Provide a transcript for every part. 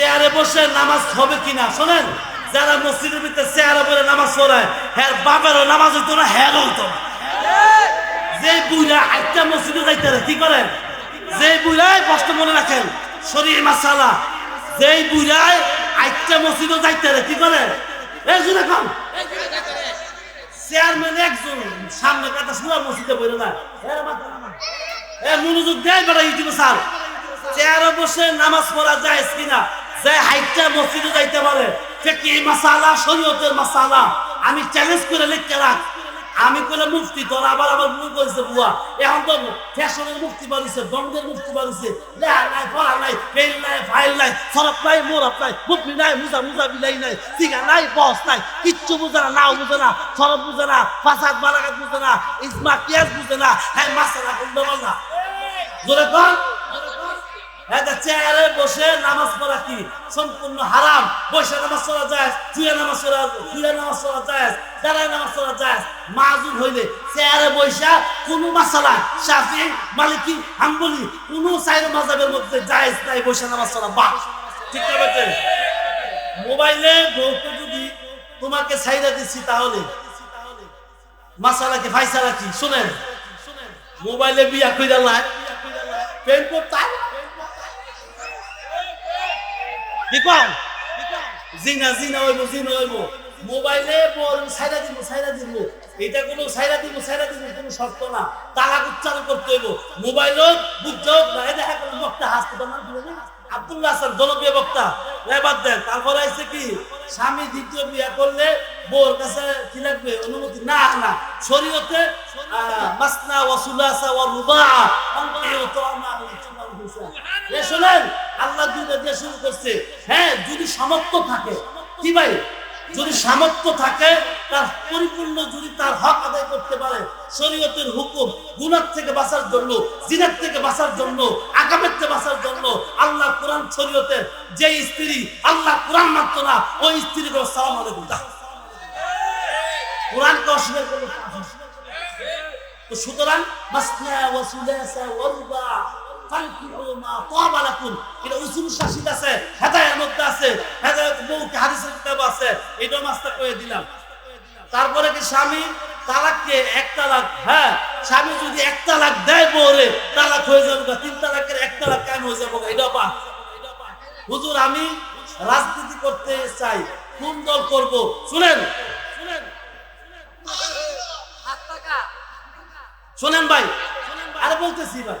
চেয়ারে বসে নামাজ হবে কিনা, শোনেন? যারা মসজিদের ভিতরে চেয়ারে বসে নামাজ পড়ায় হ্যাঁ বাপেরও নামাজ হইতো না হ্যাঁ হইতো যে বুইরা আটটা মসজিদে যাইতে কি করেন? যে বুইরায় কষ্ট মনে রাখেন, শরীর মাসালা যেই বুইরায় আটটা মসজিদে যাইতে কি করে এই কম চেয়ারম্যান একজন, সামনে কাটা সুরা মসজিদে বইরে না। এ মনোযোগ দেয় বেটা ইউটিউবে, স্যার। চেয়ারে বসে নামাজ পড়া যায় কিনা? যে হাইটটা মসজিদে যাইতে পারে সে কি মাসালা, শরীয়তের মাসালা? আমি চ্যালেঞ্জ করে লিখতে রাখ। আমি কইলে মুফতি, তোর আবার আবার মুখ করেছে বুয়া। এখন তো ফ্যাশনের মুক্তি বাড়িছে, দ্বন্দ্বের মুক্তি বাড়িছে। লেহা নাই ফাইল নাই সরফ নাই মোরফ নাই মুফতি নাই, মুজা মুজা বিলাই নাই, সিগা নাই, বস নাই, কিচ্ছু বুঝে না, নাও বুঝে না সরফ বুঝে না, ফাসাদ, বালাগাত বুঝে না ইসমা কিয়াস বুঝে না। হ্যাঁ মাসালা বল না। একটা চেয়ারে বসে নামাজ পড়া কি? সম্পূর্ণ হারাম। বসে নামাজ পড়া যায় শুয়ে নামাজ পড়া, শুয়ে নামাজ পড়া যায় দাঁড়ায় নামাজ পড়া যায় মাজুর হইলে চেয়ারে বৈশা কোনো মাসালা, শাফি, মালিকি, হাম্বলি, কোনো সাইড মাজাবের মধ্যে জায়েজ নাই, বসে নামাজ পড়া বাহ ঠিক বেটে? মোবাইলে বউকে যদি তোমাকে সাইডা দিচ্ছি তাহলে? মাসালা কি ফাইসালা কি? শুনেন। মোবাইলে বিয়া কইরা লাই প্রেম করতে কি কম? জিনা জিনা হইব জিনা হইব। মোবাইলে বল, সাইরা দিব সাইরা দিব। এটা কোনো সাইরা দিব সাইরা দিব, কোনো শর্ত না। তালাক উচ্চারণ করতে হইব। মোবাইলও বুঝতে হোক, না এটা এখন বক্তা হাসপাতাল না। আব্দুল্লাহ হাসান, জনপ্রিয় বক্তা। এবার দেন। তারপরে আইছে কি? স্বামী দ্বিতীয় বিয়া করলে বোর কাছে কি লাগবে? অনুমতি? না না। শরীয়তে মাসনা ওয়া সুলাসা ওয়া রুবা শোনেন আল্লাহ দুইটা দিয়ে শুরু করছে। হ্যাঁ যদি সামর্থ্য থাকে। কি ভাই? যদি সামর্থ্য থাকে, তার পরিপূর্ণ যদি তার হক আদায় করতে পারে, শরীয়তের হুকুম গুনার থেকে বাঁচার জন্য, জিনার থেকে বাঁচার জন্য, আগামের থেকে বাঁচার জন্য আল্লাহ কোরআন শরীয়তের যে স্ত্রী, আল্লাহ কোরআন মানত না, ওই স্ত্রীকে সালাম আলাইকুম। দাও কোরআনকে অস্বীকার করলে সুতরাং ফানকিহু মা তাবা লাকুম এটা উসুল শাসিত আছে হেদায়ের মধ্যে আছে হেদায়েত বউকে হাদিসের কিতাব আছে এটা মাস্তা করে দিলাম তারপরে কি স্বামী তালাককে এক তালাক হ্যাঁ স্বামী যদি এক তালাক দেয় বউরে তালাক হয়ে যাবে তিন তালাকের এক তালাক কেন হয়ে যাবে এটা পা হুজুর আমি রাজনীতি করতে চাই কোন দল করব শুনেন শুনেন শোনেন ভাই। আরে বলতেছি ভাই।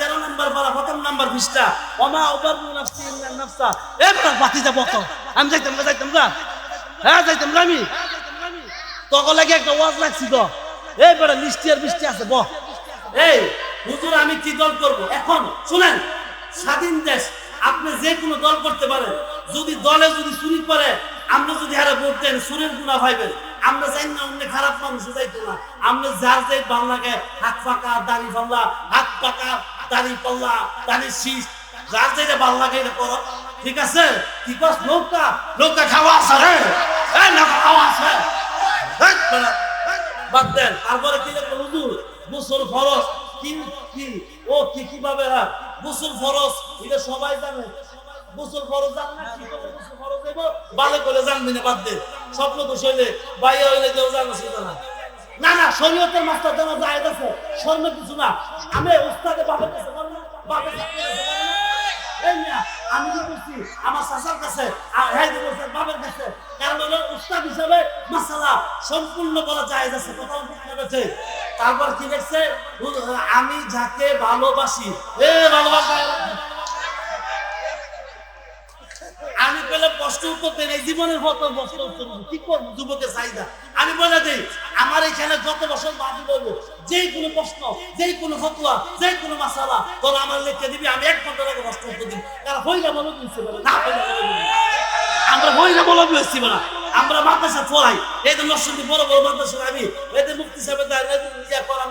13 নাম্বার পারা প্রথম নাম্বার পৃষ্ঠা। ওমা উবারু নাফসি এবার বাতি যাব তো আমি যাইতাম না যাইতাম না হ্যাঁ যাইতাম না আমি। তখন লাগে একটা ওয়াজ লাগছি তো এই বড় লিস্টি আর বৃষ্টি আছে, বহ। এই, হুজুর, আমি কি দল করব? এখন, শুনেন, স্বাধীন দেশ, আপনি যে কোনো দল করতে পারেন। যদি দলে যদি চুরি করে, আমরা যদি হারে ভোট দেন সুরের গুণা ভাইবেন আমরা চাই না, অন্য খারাপ মানুষ যাইতো না। আমরা যার যে ভালো লাগে হাত পাকা, দাড়ি পাল্লা হাত পাকা দাড়ি পাল্লা, দাড়ি শীষ, যার যেটা ভালো লাগে করো। ঠিক আছে? কি কস, নৌকা? নৌকা খাওয়া আছে রে। এই খাওয়া আছে। বাদ দেন। তারপরে কি লিখব হুজুর, গোসল ফরজ। কি কি? ও, কি কীভাবে রাখ ফরজ, এটা সবাই জানে। বাদ দে। স্বপ্ন তো শৈলে বাইরে হইলে শরীয়তের মাস্টার জানা যায় আছে স্বর্ণ কিছু না। আমি উস্তাদে বাবার কাছে বাবার। আমি আমার চাচার কাছে, আর হ্যাঁ বাবার কাছে। কারণ হলো উস্তাদ মাসালা সম্পূর্ণ বলা যায় আছে ঠিক তারপর কি দেখছে? আমি যাকে ভালোবাসি, এ ভালোবাসা আমি পেলে কষ্ট দেন এই জীবনের কত কষ্ট কি করব, যুবকের চাহিদা? আমি বলে দিই, আমার এখানে যত বছর বলব যে কোনো প্রশ্ন যে কোনো যে কোনো মাসালা আমার লিখে দিবি, আমি এক ঘণ্টা আগে কষ্ট উত্তর দিবি। কারণ হইলে বলো না আমরা হইলে বলো আমরা মাদ্রাসা পড়াই এই যে নরসিংদী বড় বড় মাদ্রাসা আমি, এদের মুক্ত মুফতি সাহেব ইয়া করাম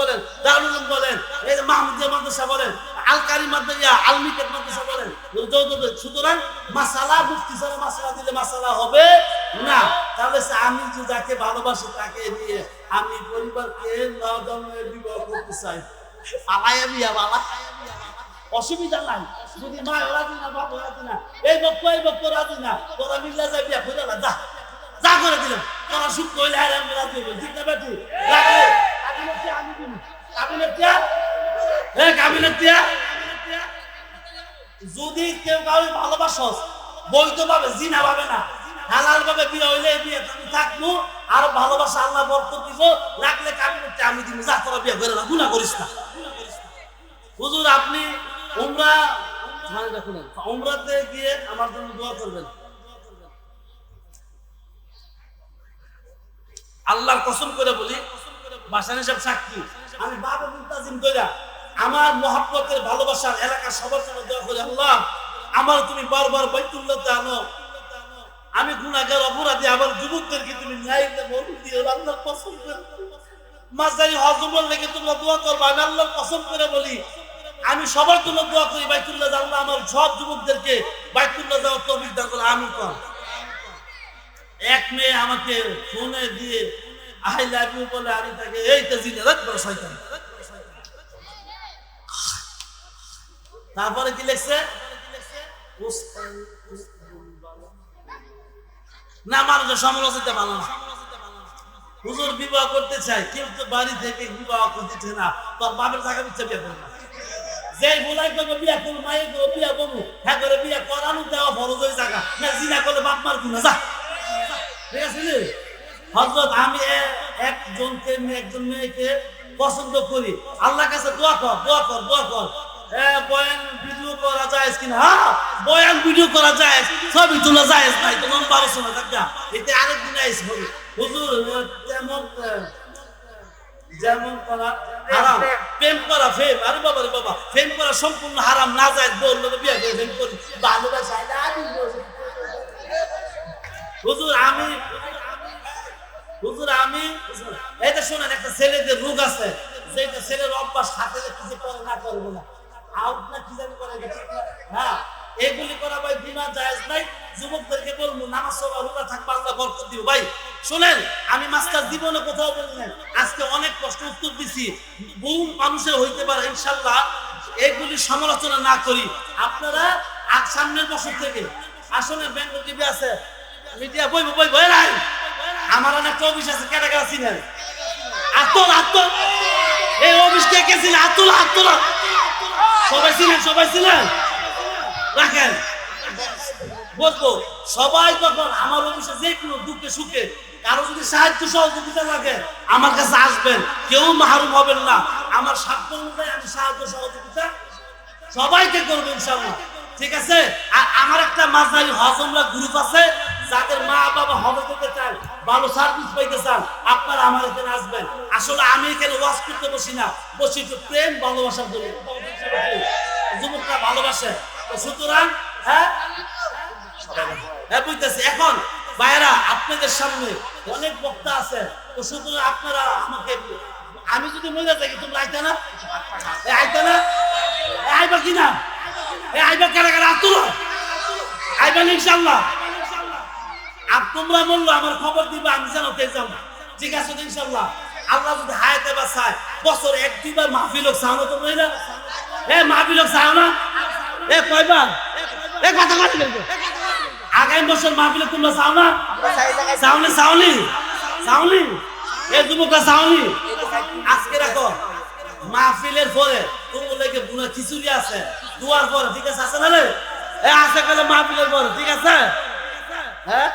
বলেন, দারুল বলেন এই যে মাহমুদিয়া মাদ্রাসা বলেন আল কারি মাদ্রাসা আল মিকেট মাদ্রাসা বলেন সুতরাং মাসালা মুফতি মাসালা দিলে মাসালা হবে না। তাহলে আমি যে আমি নজমে বিবাহ অসুবিধা নাই। যদি মা রাজি না, বাপ রাজি না, এই বক্ত এই বক্ত রাজি না, তোরা মিল্লা যাই বিয়া করে না, যা। যা করে দিলাম তোরা সুখ কইলে আর আমি রাজি হইব ঠিক না বেটি? কাবিনেট আমি এ কাবিনেট যদি কেউ কাউকে ভালোবাসস বৈধ ভাবে, জিনা ভাবে না, হালাল ভাবে বিয়ে হইলে বিয়ে তুমি থাকব, আর ভালোবাসা আল্লাহ বরকত দিব আমি দিব, যা তোরা বিয়ে করে না গুনাহ করিস না। হুজুর, আপনি উমরা উমরাতে গিয়ে আমার জন্য দোয়া করবেন। আল্লাহর কসম করে বলি বাসানি সাহেব সাক্ষী। আমি বাবা মুন্তাজিম কইরা আমার মহব্বতের ভালোবাসার এলাকার সবার জন্য দোয়া করি, আল্লাহ আমার তুমি বারবার বাইতুল্লাহতে আনো। আমি গুনাহগার, অপরাধী আবার যুবকদেরকে তুমি ন্যায় মরুন দিও করে। মাঝারি হজমর লেগে তোমরা দোয়া করব, আমি কসম করে বলি, আমি সবার জন্য দোয়া করি, বাইতুল্লাহ আল্লাহ, আমার সব যুবকদেরকে বাইতুল্লাহ যাওয়ার তৌফিক দান করে আমি কর এক মেয়ে আমাকে ফোনে দিয়ে আই লাভ ইউ বলে, আমি তাকে, এই তেজিলে রাখব শয়তান। তারপরে কি লিখছে? না, মানুষের সমালোচিত না। হুজুর বিবাহ করতে চাই কেউ তো বাড়ি থেকে বিবাহ করতেছে না। তোর বাপের টাকা দিচ্ছে বিয়ে করবে যে বলাই করবে বিয়া করব মায়ের করব বিয়া করব হ্যাঁ করে বিয়া করানো দেওয়া ফরজ হয়ে জায়গা না, জিনা করলে বাপ মার গুনা যা। ঠিক আছে রে? হযরত আমি একজনকে মেয়ে- একজন মেয়েকে পছন্দ করি। আল্লাহর কাছে দোয়া কর দোয়া কর দোয়া কর। সম্পূর্ণ হারাম, না যায়। হুজুর, আমি হুজুর, আমি এটা শোনেন, একটা ছেলেদের রোগ আছে, যেটা ছেলের অভ্যাস হাতে কিছু করে না করব না। আউট না জানি করে, এটা না? হ্যাঁ এগুলি ভাই বিনা জায়েজ নাই। যুবকদেরকে বলব ভাই, শুনেন, আমি মাস্টার জীবনে কোথাও বলি নাই। আজকে অনেক কষ্ট উত্তর দিছি। বহু মানুষের হইতে পারে, ইনশাল্লাহ, এগুলি সমালোচনা না করি। আপনারা সামনের বছর থেকে, আসলে বেঙ্গল টিভি আছে, মিডিয়া বই বই নাই। আমার অনেক অফিস আছে কেটে কেটে চিনেন। আতল আতল। এই অফিস কে ছিলেন আতল আতল। সবাই ছিলেন সবাই ছিলেন? রাখেন। বলব, সবাই তখন আমার অফিসে যে কোনো দুঃখে সুখে, কারও যদি সাহায্য সহযোগিতা লাগে, আমার কাছে আসবেন। কেউ মাহরুম হবেন না। আমার সাধ্য অনুযায়ী আমি সাহায্য সহযোগিতা সবাইকে করব ইনশাল্লাহ ঠিক আছে? আর আমার একটা মাঝারি হজমলা গ্রুপ আছে, যাদের মা বাবা হবে করতে চান ভালো সার্ভিস পাইতে চান, আপনারা আমার এখানে আসবেন। আসলে আমি এখানে ওয়াশ করতে বসি না। বসি প্রেম, ভালোবাসার জন্য। যুবকরা ভালোবাসে। তো সুতরাং হ্যাঁ? হ্যাঁ বুঝতেছি। এখন ভাইরা আপনাদের সামনে অনেক বক্তা আছে। তো সুতরাং আপনারা আমাকে, আমি যদি মরে থাকি তোমরা আইতা না? আইতা না? আইবা কি না? আইবা কারা কারা? আতুল আইবা ইনশাল্লাহ আর তোমরা বলল, আমার খবর দিবা, আমি যেন তে যাও ঠিক আছে তো ইনশাল্লাহ আল্লাহ যদি হায়াতে বা চায় বছর এক দুইবার মাহফিল হোক চাও তোমরা এরা এ মাহফিল হোক চাও না। এ কয়বার এ কথা কথা আগামী বছর মাহফিলে তোমরা চাও না? চাওনি চাওনি চাওনি এ যুবকরা চাওনি আজকে রাখো মাহফিলের পরে লেগে বুনা খিচুড়ি আছে। দুয়ার পরে, ঠিক আছে আছে না রে এ আছে গেলে মাহফিলের পরে, ঠিক আছে? হ্যাঁ?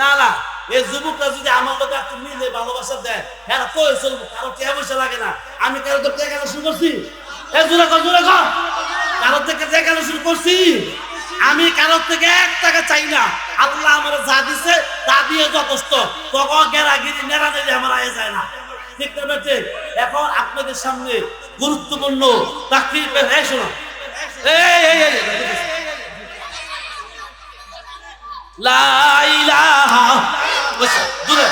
না না এই যুবকরা যদি আমার লোক মিলে ভালোবাসা দেয় হ্যাঁ তো চলবো? কারও টেহা পয়সা লাগে না। আমি কারও তো টেকা শুরু করছি। জোরে কর থেকে আমি এক টাকা চাই না। আল্লাহ আমার যা দিছে তা দিয়ে যথেষ্ট। তখন গেরাগিরি নেড়া নেড়ে আমার আয়ে যায় না। ঠিক না এখন আপনাদের সামনে গুরুত্বপূর্ণ তাকরির এই শোনো। এই এই এই এই, লা ইলাহা দূরে।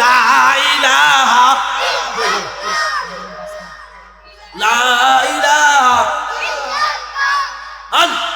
লা